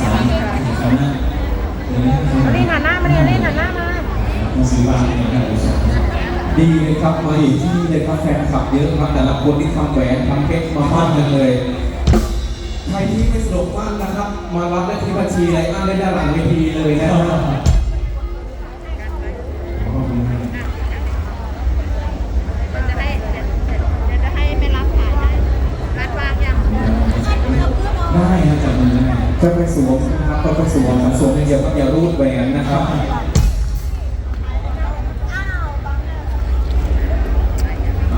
สามเขาหน้าเดี๋ยวนี้เขามาลีนหันหน้ามาลีนหันหน้ามามาซื้อบ้านนการกุศลดีเลยครับมาอยู่ที่นี่เลยครับแฟนคลับเยอะครับแต่ละคนที่ทำแหวนทำเพชรมาบ้านกันเลยใครที่ไม่สะดวกบ้านนะครับ มารับได้ที่บัญชีไรอันได้ด้านหลังเวทีเลยนะครับ ขอบคุณครับ จะให้เดี๋ยวจะให้ไปรับถ่ายได้รัดวางยัง ได้ ค่อได้จะไปสวมนะครับก็ไปสวมสวมอย่างเดียวก็อย่ารูดแหวนนะครับ อ่าขอบคุณครับ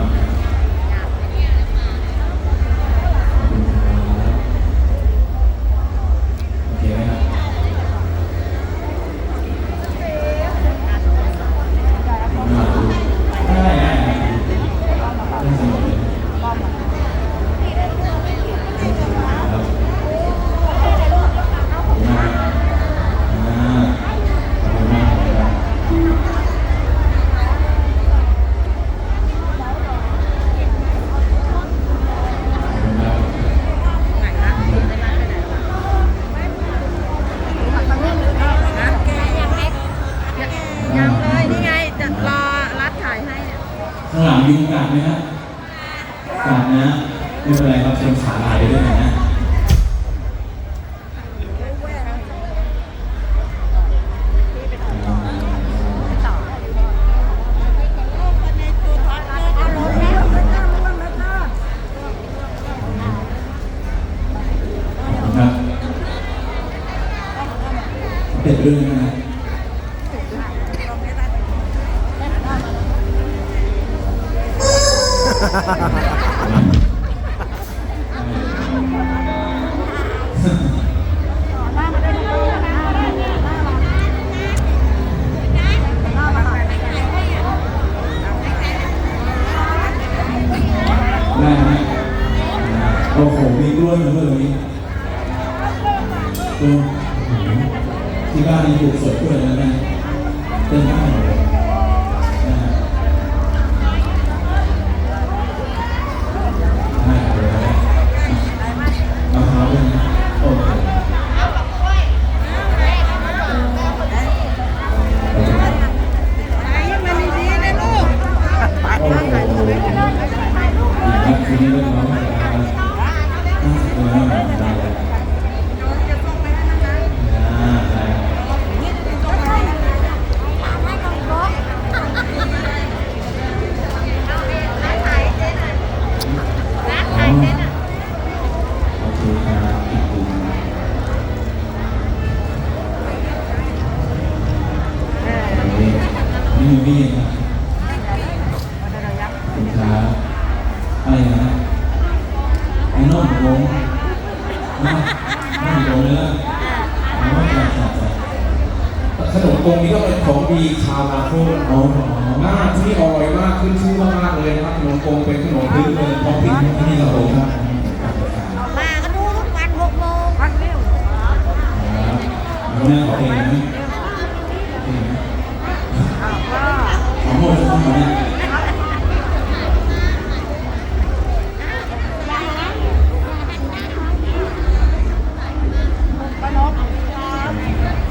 โอเคไหมครับได้ได้ได้ได้สนุกเลยครับขอบคุณมากอ่าขอบคุณมากครับขอบคุณครับ ไหนนะไปรับไปไหนยังเลยนี่ไงจะรอรัดถ่ายให้เนี่ย ข้างหลังยุงกัดไหมฮะกัดนะไม่เป็นไรครับเชิญขาลายไปด้วยนะต่อครับเป็นเรื่องนะ ได้ไหมโอ้โหมีกล้วยมาด้วยวันนี้ดูที่บ้านนี่ปลูกสวนกล้วยแล้วนะเต็มบ้านเล ขนมปงนี้ก็เป็นของดีชาวลาโคอ๋อมากที่อร่อยมากขึ้นชื่อมากๆเลยนะครับขนมปงเป็นขนมพื้นเมืองท้องถิ่นที่นี่เราโอ้ครับมาก็ดูทุกวันหกโมงพักเร็ว แม่ขอเพลงนะเพลงนะขอโทษทุกคนเนี่ย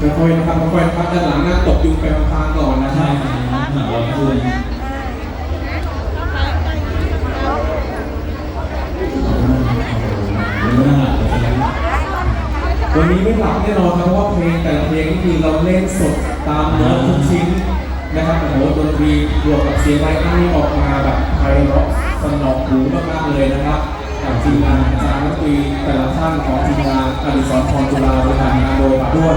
ค่อยๆนะครับค่อยๆนะครับด้านหลังน้าตกยุงไปพางๆก่อนนะคใช่รับครับหนังเราคืนเลยวันนี้ไม่หลับแน่นอนครับเพราะว่าเพลงแต่ละเพลงนี่คือเราเล่นสดตามเนื้อทุกชิ้นนะครับโอ้โหดนตรีบวกกับเสียงไม้อันนี้ออกมาแบบไพเราะสนองหูมากๆเลยนะครับกับทีมงานอาจารย์นักดนตรีแต่ละท่านของทีมงานอดิศรพรจุฬาบริหารงานโดยปาด้วน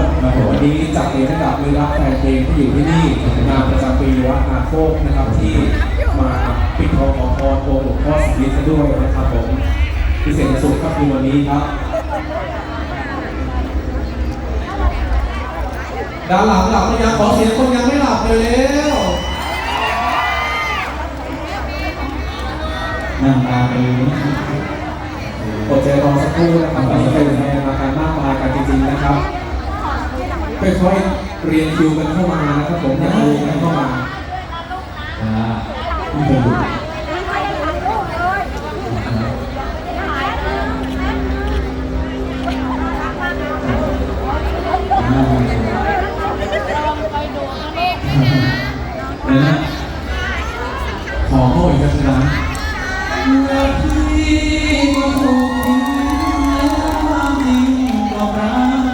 นี้จัดเองให้กับมือรับแฟนเพลงที่อยู่ที่นี่งานประจำปีวัดนาโคกนะครับที่มาปิดทองขอพรโปรหลวงพ่อสิริซะด้วยนะครับผมพิเศษสุดก็คือวันนี้ครับ ด้านหลังหลับหรือยังขอเสียงคนยังไม่หลับเลยเร็วนั่งตาไปเลยนะอดใจรอสักครู่นะครับ ค่อยๆเรียนคิวกันเข้ามานะครับผมอยากดูกันเข้ามาอ่าไม่เป็นไรเลยนะขอโทษอีกครั้งนะเมื่อพี่มาถูก